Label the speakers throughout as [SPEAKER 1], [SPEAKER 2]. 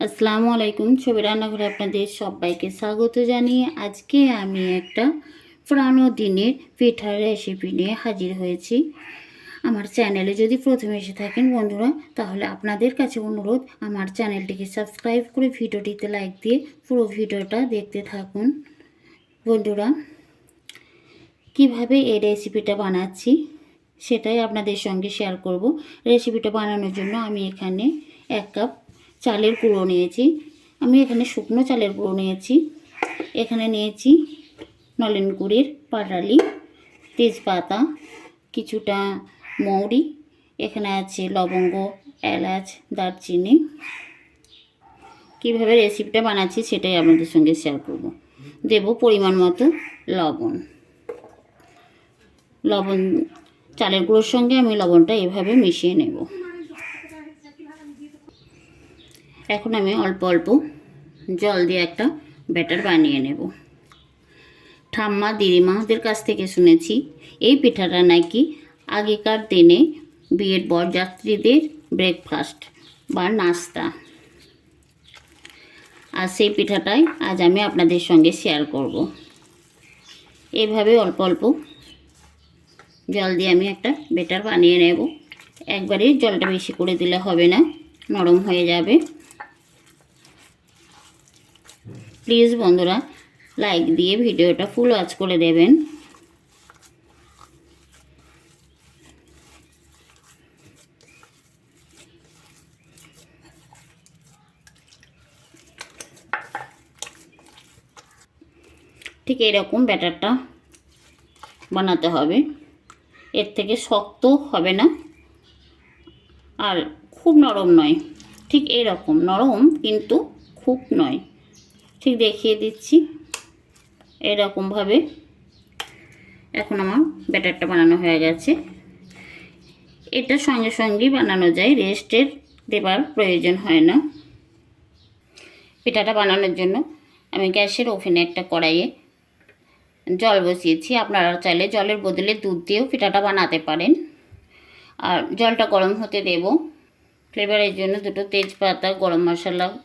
[SPEAKER 1] আসসালামু আলাইকুম ছবি রান্নাঘরে আপনাদের সবাইকে স্বাগত জানিয়ে আজকে আমি একটা পুরানো দিনের পিঠার রেসিপি নিয়ে হাজির হয়েছি। আমার চ্যানেলে যদি প্রথমে এসে থাকেন বন্ধুরা, তাহলে আপনাদের কাছে অনুরোধ, আমার চ্যানেলটিকে সাবস্ক্রাইব করে ভিডিওটিতে লাইক দিয়ে পুরো ভিডিওটা দেখতে থাকুন। বন্ধুরা, কীভাবে এই রেসিপিটা বানাচ্ছি সেটাই আপনাদের সঙ্গে শেয়ার করব। রেসিপিটা বানানোর জন্য আমি এখানে এক কাপ চালের গুঁড়ো নিয়েছি। আমি এখানে শুকনো চালের গুঁড়ো নিয়েছি। এখানে নিয়েছি নলেন গুড়ের পাটালি তেজপাতা, কিছুটা মৌরি, এখানে আছে লবঙ্গ, এলাচ, দারচিনি। কীভাবে রেসিপিটা বানাচ্ছি সেটাই আপনাদের সঙ্গে শেয়ার করব। দেব পরিমাণ মতো লবণ। লবণ, চালের গুঁড়োর সঙ্গে আমি লবণটা এভাবে মিশিয়ে নেব। এখন আমি অল্প অল্প জল দিয়ে একটা ব্যাটার বানিয়ে নেব। ঠাম্মা, দিদিমাদের কাছ থেকে শুনেছি, এই পিঠাটা নাকি আগেকার দিনে বিয়ের বরযাত্রীদের ব্রেকফাস্ট বা নাস্তা। আর সেই পিঠাটাই আজ আমি আপনাদের সঙ্গে শেয়ার করব। এইভাবে অল্প অল্প জল দিয়ে আমি একটা বেটার বানিয়ে নেব। একবারে জলটা বেশি করে দিলে হবে না, নরম হয়ে যাবে। প্লিজ বন্ধুরা লাইক দিয়ে ভিডিওটা ফুল ওয়াচ করে দেবেন। ঠিক এরকম ব্যাটারটা বানাতে হবে। এর থেকে শক্ত হবে না আর খুব নরম নয়। ঠিক এরকম, নরম কিন্তু খুব নয়। ঠিক দেখিয়ে দিচ্ছি। এরকমভাবে। এখন আমার ব্যাটারটা বানানো হয়ে গেছে। এটা সঙ্গে সঙ্গেই বানানো যায়, রেস্টের দেবার প্রয়োজন হয় না। পিঠাটা বানানোর জন্য আমি গ্যাসের ওভেনে একটা কড়াইয়ে জল বসিয়েছি। আপনারা চাইলে জলের বদলে দুধ দিয়েও পিঠাটা বানাতে পারেন। আর জলটা গরম হতে দেব। ফ্লেভারের জন্য দুটো তেজপাতা, গরম মশলা,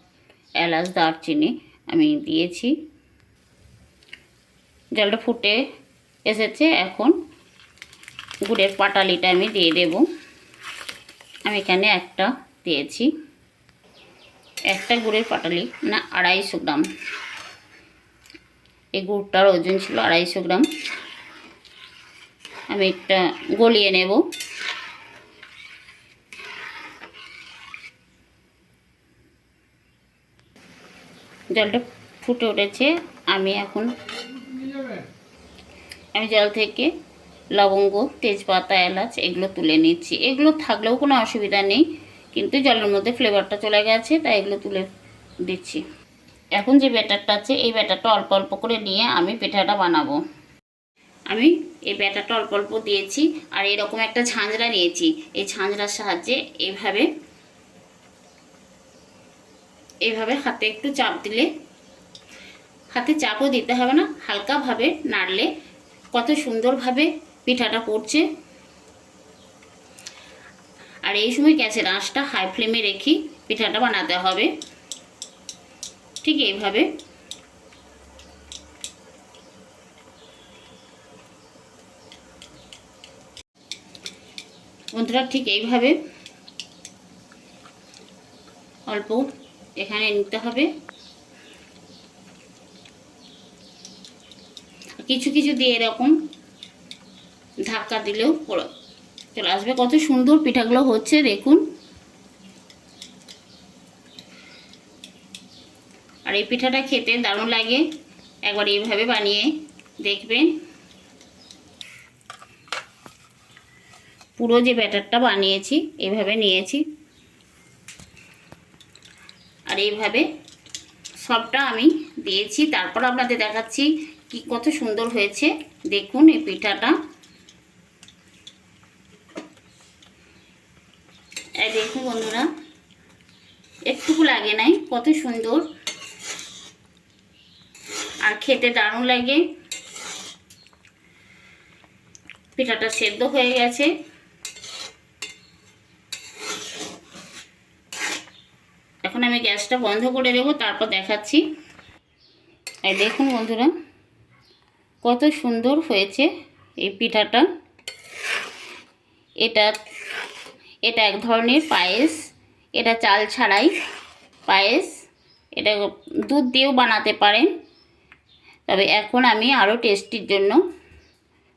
[SPEAKER 1] এলাচ, দারচিনি আমি দিয়েছি। জলটা ফুটে এসেছে, এখন গুড়ের পাটালিটা আমি দিয়ে দেব। আমি এখানে একটা দিয়েছি। একটা গুড়ের পাটালি, না, আড়াইশো গ্রাম। এই গুড়টার ওজন ছিল আড়াইশো গ্রাম। আমি একটা গলিয়ে নেব। জলটা ফুটে উঠেছে। আমি এখন আমি জল থেকে লবঙ্গ, তেজপাতা, এলাচ এগুলো তুলে নিচ্ছি। এগুলো থাকলেও কোনো অসুবিধা নেই, কিন্তু জলের মধ্যে ফ্লেভারটা চলে গেছে, তাই এগুলো তুলে দিচ্ছি। এখন যে ব্যাটারটা আছে, এই ব্যাটারটা অল্প অল্প করে নিয়ে আমি পিঠাটা বানাবো। আমি এই ব্যাটারটা অল্প অল্প দিয়েছি, আর এরকম একটা ঝাঁঝরা নিয়েছি। এই ঝাঁঝরার সাহায্যে এইভাবে এইভাবে হাতে একটু চাপ দিলে, হাতে চাপও দিতে হবে না, হালকাভাবে নাড়লে কত সুন্দরভাবে পিঠাটা পড়ছে। আর এই সময় গ্যাসের আঁচটা হাই ফ্লেমে রেখে পিঠাটা বানাতে হবে। ঠিক এইভাবে। বন্ধুরা ঠিক এইভাবে অল্প এখানে নিতে হবে। কিছু কিছু দিয়ে এরকম ধাক্কা দিলেও চলে আসবে, কত সুন্দর পিঠাগুলো হচ্ছে, দেখুন। আর এই পিঠাটা খেতে দারুণ লাগে। একবার এইভাবে বানিয়ে দেখবেন। পুরো যে ব্যাটারটা বানিয়েছি, এভাবে নিয়েছি। আর এইভাবে সবটা আমি দিয়েছি। তারপর আপনাদের দেখাচ্ছি কি কত সুন্দর হয়েছে। দেখুন এই পিঠাটা। দেখুন বন্ধুরা, একটুকু লাগে নাই, কত সুন্দর। আর খেতে দারুণ লাগে। পিঠাটা সেদ্ধ হয়ে গেছে। এখন আমি গ্যাসটা বন্ধ করে দেবো, তারপর দেখাচ্ছি। এই দেখুন বন্ধুরা, কত সুন্দর হয়েছে এই পিঠাটা। এটা এটা এক ধরনের পায়েস, এটা চাল ছাড়াই পায়েস, এটা দুধ দিয়েও বানাতে পারেন। তবে এখন আমি আরও টেস্টির জন্য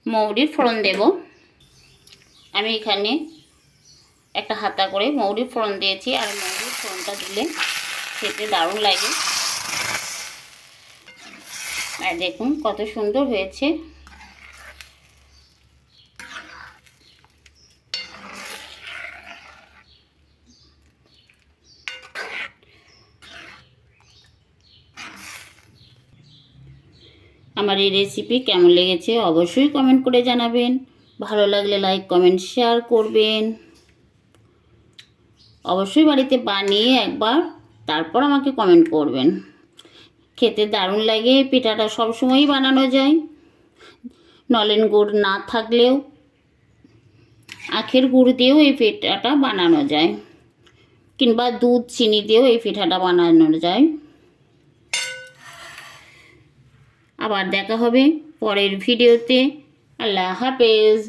[SPEAKER 1] মৌরির ফোড়ন দেব। আমি এখানে একটা হাতা করে মৌরির ফোড়ন দিয়েছি আর মৌরির ফোড়নটা দিলে খেতে দারুণ লাগে। আর দেখুন কত সুন্দর হয়েছে। আমার এই রেসিপি কেমন লেগেছে অবশ্যই কমেন্ট করে জানাবেন। ভালো লাগলে লাইক কমেন্ট শেয়ার করবেন। অবশ্যই বাড়িতে বানিয়ে একবার তারপর আমাকে কমেন্ট করবেন। খেতে দারুণ লাগে, পিঠাটা সবসময়ই বানানো যায়। নলেন গুড় না থাকলেও আখের গুড় দিয়েও এই পিঠাটা বানানো যায় কিংবা দুধ, চিনি দিয়েও এই পিঠাটা বানানো যায়। আবার দেখা হবে পরের ভিডিওতে। আল্লাহ হাফেজ।